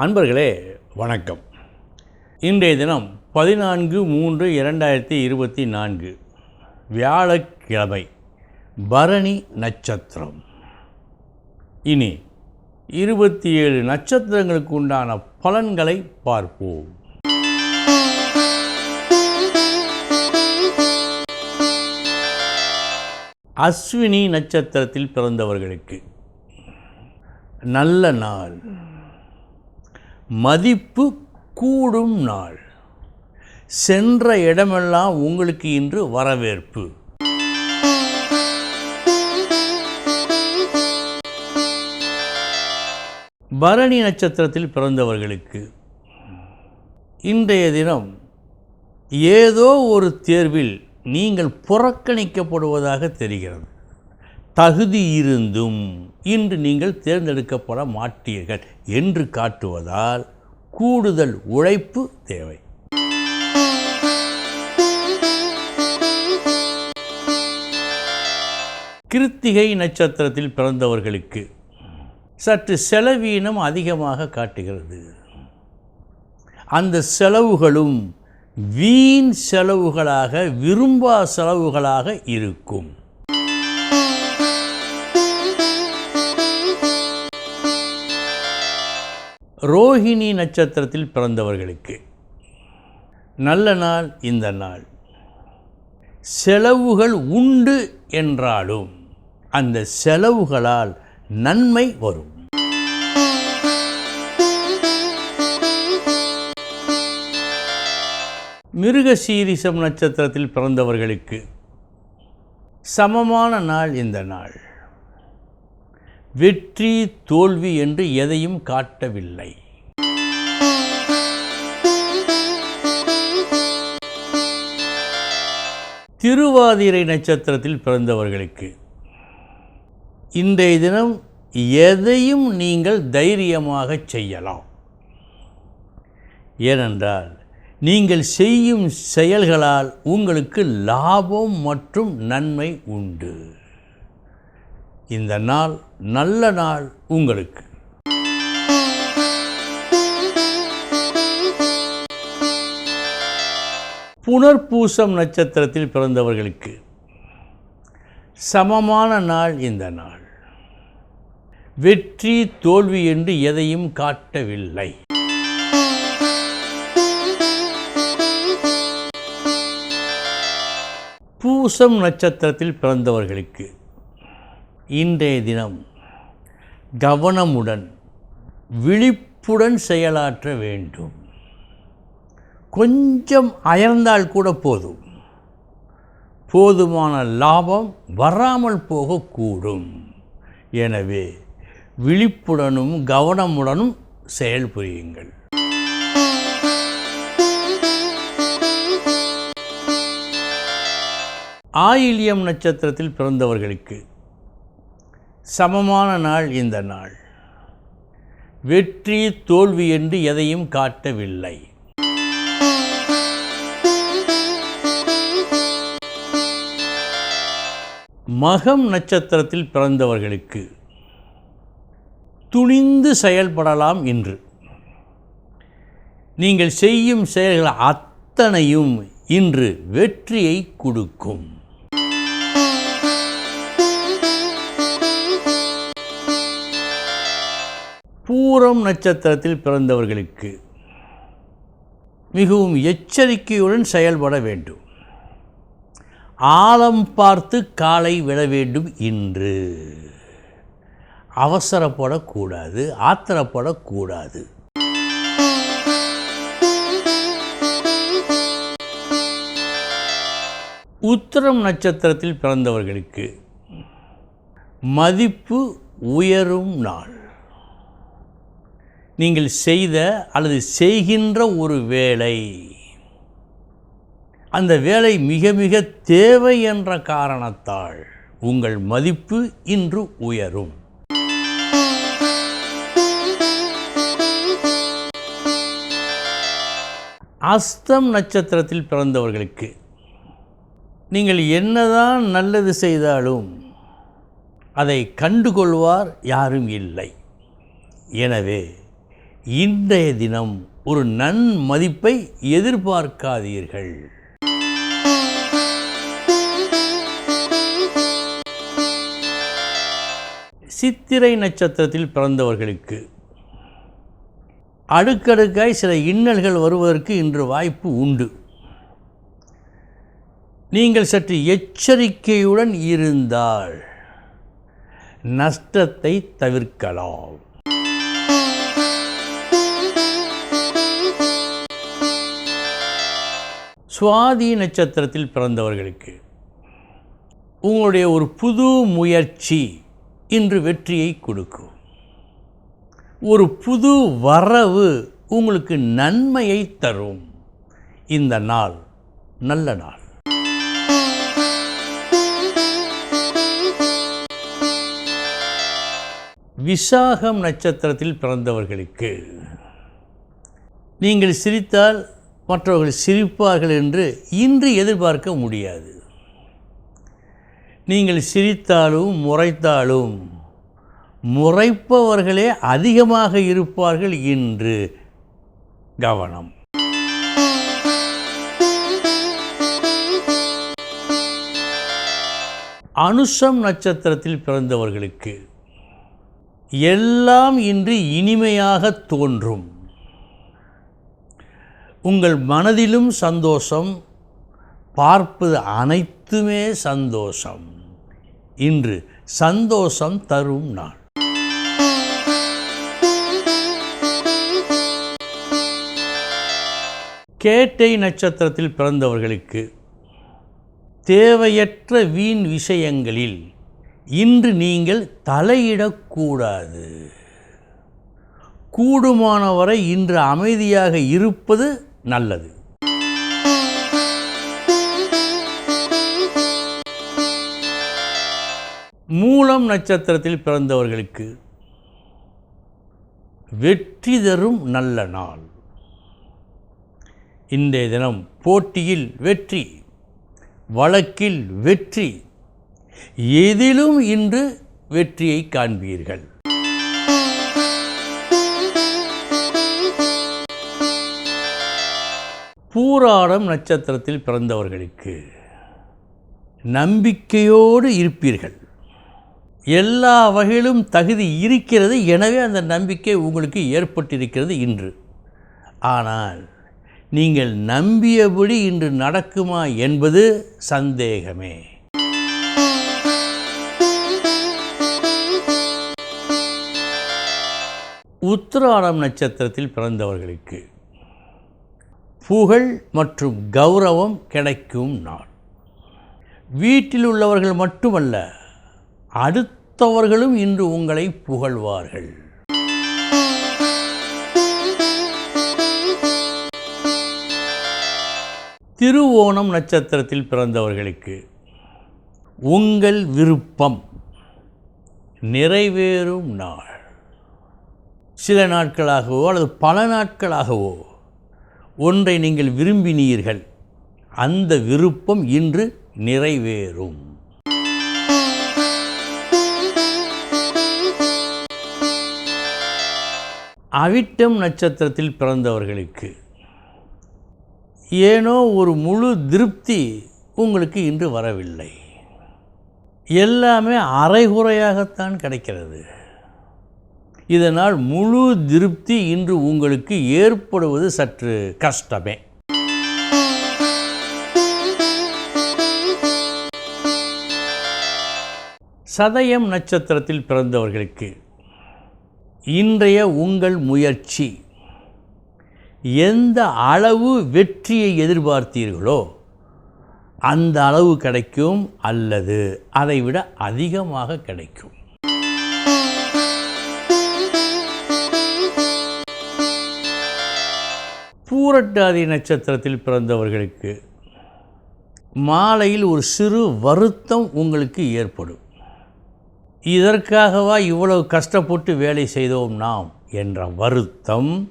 அன்பர்களே வணக்கம். இன்றைய தினம் பதினான்கு மூன்று இரண்டாயிரத்தி இருபத்தி நான்கு வியாழக்கிழமை பரணி நட்சத்திரம். இனி இருபத்தி ஏழு நட்சத்திரங்களுக்கு உண்டான பலன்களை பார்ப்போம். அஸ்வினி நட்சத்திரத்தில் பிறந்தவர்களுக்கு நல்ல நாள். மதிப்பு கூடும் நாள். சென்ற இடமெல்லாம் உங்களுக்கு இன்று வரவேற்பு. பரணி நட்சத்திரத்தில் பிறந்தவர்களுக்கு இன்றைய தினம் ஏதோ ஒரு தேர்வில் நீங்கள் புறக்கணிக்கப்படுவதாக தெரிகிறது. தகுதி இருந்தும் இன்று நீங்கள் தேர்ந்தெடுக்கப்பட மாட்டீர்கள் என்று காட்டுவதால் கூடுதல் உழைப்பு தேவை. கிருத்திகை நட்சத்திரத்தில் பிறந்தவர்களுக்கு சற்று செலவீனம் அதிகமாக காட்டுகிறது. அந்த செலவுகளும் வீண் செலவுகளாக விரும்பா செலவுகளாக இருக்கும். ரோஹிணி நட்சத்திரத்தில் பிறந்தவர்களுக்கு. நல்ல நாள் இந்த நாள். செலவுகள் உண்டு என்றாலும் அந்த செலவுகளால் நன்மை வரும். மிருகசீரிசம் நட்சத்திரத்தில் பிறந்தவர்களுக்கு சமமான நாள் இந்த நாள். வெற்றி தோல்வி என்று எதையும் காட்டவில்லை. திருவாதிரை நட்சத்திரத்தில் பிறந்தவர்களுக்கு இன்றைய தினம் எதையும் நீங்கள் தைரியமாக செய்யலாம். ஏனென்றால் நீங்கள் செய்யும் செயல்களால் உங்களுக்கு லாபம் மற்றும் நன்மை உண்டு. இந்த நாள் நல்ல நாள் உங்களுக்கு. புனர்பூசம் நட்சத்திரத்தில் பிறந்தவர்களுக்கு சமமான நாள் இந்த நாள். வெற்றி தோல்வி என்று எதையும் காட்டவில்லை. பூசம் நட்சத்திரத்தில் பிறந்தவர்களுக்கு இன்றைய தினம் கவனமுடன் விழிப்புடன் செயலாற்ற வேண்டும். கொஞ்சம் அயர்ந்தால் கூட போதும். போதுமான லாபம் வராமல் போகக்கூடும். எனவே விழிப்புடனும் கவனமுடனும் செயல்புரியுங்கள் ஆயில்யம் நட்சத்திரத்தில் பிறந்தவர்களுக்கு சமமான நாள் இந்த நாள். வெற்றி தோல்வி என்று எதையும் காட்டவில்லை. மகம் நட்சத்திரத்தில் பிறந்தவர்களுக்கு துணிந்து செயல்படலாம் இன்று. நீங்கள் செய்யும் செயல்கள் அத்தனையும் இன்று வெற்றியை கொடுக்கும். பூரம் நட்சத்திரத்தில் பிறந்தவர்களுக்கு மிகவும் எச்சரிக்கையுடன் செயல்பட வேண்டும். ஆழம் பார்த்து காலை விட வேண்டும் இன்று. அவசரப்படக்கூடாது ஆத்திரப்படக்கூடாது. உத்திரம் நட்சத்திரத்தில் பிறந்தவர்களுக்கு மதிப்பு உயரும் நாள். நீங்கள் செய்த அல்லது செய்கின்ற ஒரு வேலை. அந்த வேலை மிக மிக தேவை என்ற காரணத்தால் உங்கள் மதிப்பு இன்று உயரும். அஸ்தம் நட்சத்திரத்தில் பிறந்தவர்களுக்கு நீங்கள் என்னதான் நல்லது செய்தாலும் அதை கண்டுகொள்வார் யாரும் இல்லை. எனவே இன்றைய தினம் ஒரு நன்மதிப்பை எதிர்பார்க்காதீர்கள். சித்திரை நட்சத்திரத்தில் பிறந்தவர்களுக்கு அடுக்கடுக்காய் சில இன்னல்கள் வருவதற்கு இன்று வாய்ப்பு உண்டு. நீங்கள் சற்று எச்சரிக்கையுடன் இருந்தால் நஷ்டத்தை தவிர்க்கலாம். சுவாதி நட்சத்திரத்தில் பிறந்தவர்களுக்கு உங்களுடைய ஒரு புது முயற்சி இன்று வெற்றியை கொடுக்கும். ஒரு புது வரவு உங்களுக்கு நன்மையை தரும். இந்த நாள் நல்ல நாள். விசாகம் நட்சத்திரத்தில் பிறந்தவர்களுக்கு நீங்கள் சிரித்தால் மற்றவர்கள் சிரிப்பார்கள் என்று இன்று எதிர்பார்க்க முடியாது. நீங்கள் சிரித்தாலும் முறைத்தாலும் முறைப்பவர்களே அதிகமாக இருப்பார்கள் இன்று. கவனம். அனுஷம் நட்சத்திரத்தில் பிறந்தவர்களுக்கு எல்லாம் இன்று இனிமையாக தோன்றும். உங்கள் மனதிலும் சந்தோஷம் பார்ப்பது அனைத்துமே சந்தோஷம். இன்று சந்தோஷம் தரும் நாள். கேட்டை நட்சத்திரத்தில் பிறந்தவர்களுக்கு தேவையற்ற வீண் விஷயங்களில் இன்று நீங்கள் தலையிடக்கூடாது. கூடுமானவரை இன்று அமைதியாக இருப்பது நல்லது. மூலம் நட்சத்திரத்தில் பிறந்தவர்களுக்கு வெற்றி தரும் நல்ல நாள். இன்றைய தினம் போட்டியில் வெற்றி வழக்கில் வெற்றி எதிலும் இன்று வெற்றியை காண்பீர்கள். பூராடம் நட்சத்திரத்தில் பிறந்தவர்களுக்கு நம்பிக்கையோடு இருப்பீர்கள். எல்லா வகையிலும் தகுதி இருக்கிறது எனவே அந்த நம்பிக்கை உங்களுக்கு ஏற்பட்டிருக்கிறது இன்று. ஆனால் நீங்கள் நம்பியபடி இன்று நடக்குமா என்பது சந்தேகமே. உத்திராடம் நட்சத்திரத்தில் பிறந்தவர்களுக்கு புகழ் மற்றும் கௌரவம் கிடைக்கும் நாள். வீட்டில் உள்ளவர்கள் மட்டுமல்ல அடுத்தவர்களும் இன்று உங்களை புகழ்வார்கள். திருவோணம் நட்சத்திரத்தில் பிறந்தவர்களுக்கு உங்கள் விருப்பம் நிறைவேறும் நாள். சில நாட்களாகவோ அல்லது பல நாட்களாகவோ ஒன்றை நீங்கள் விரும்பினீர்கள். அந்த விருப்பம் இன்று நிறைவேறும். அவிட்டம் நட்சத்திரத்தில் பிறந்தவர்களுக்கு. ஏனோ ஒரு முழு திருப்தி உங்களுக்கு இன்று வரவில்லை. எல்லாமே அரைகுறையாகத்தான் கிடைக்கிறது. இதனால் முழு திருப்தி இன்று உங்களுக்கு ஏற்படுவது சற்று கஷ்டமே. சதயம் நட்சத்திரத்தில் பிறந்தவர்களுக்கு இன்றைய உங்கள் முயற்சி எந்த அளவு வெற்றியை எதிர்பார்த்தீர்களோ அந்த அளவு கிடைக்கும் அல்லது அதைவிட அதிகமாக கிடைக்கும். பூரட்டாதி நட்சத்திரத்தில் பிறந்தவர்களுக்கு மாலையில் ஒரு சிறு வருத்தம் உங்களுக்கு ஏற்படும். இதற்காகவா இவ்வளவு கஷ்டப்பட்டு வேலை செய்தோம் நாம் என்ற வருத்தம்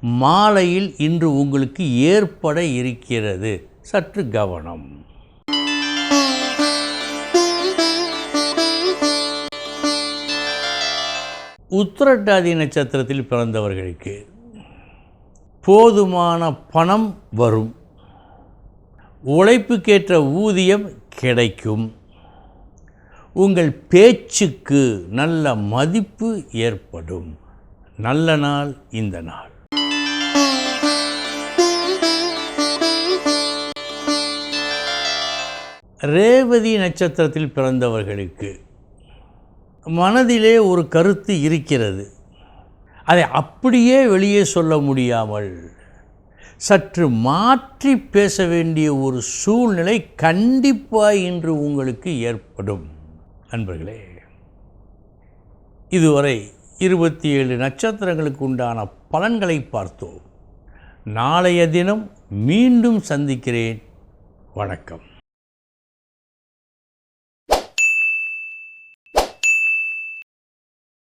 மாலையில் இன்று உங்களுக்கு ஏற்பட இருக்கிறது. சற்று கவனம். உத்திரட்டாதி நட்சத்திரத்தில் பிறந்தவர்களுக்கு போதுமான பணம் வரும். உழைப்புக்கேற்ற ஊதியம் கிடைக்கும். உங்கள் பேச்சுக்கு நல்ல மதிப்பு ஏற்படும். நல்ல நாள் இந்த நாள். ரேவதி நட்சத்திரத்தில் பிறந்தவர்களுக்கு மனதிலே ஒரு கருத்து இருக்கிறது. அதை அப்படியே வெளியே சொல்ல முடியாமல் சற்று மாற்றி பேச வேண்டிய ஒரு சூழ்நிலை கண்டிப்பாக இன்று உங்களுக்கு ஏற்படும். நண்பர்களே இதுவரை இருபத்தி ஏழு நட்சத்திரங்களுக்கு உண்டான பலன்களை பார்த்தோம். நாளைய தினம் மீண்டும் சந்திக்கிறேன். வணக்கம்.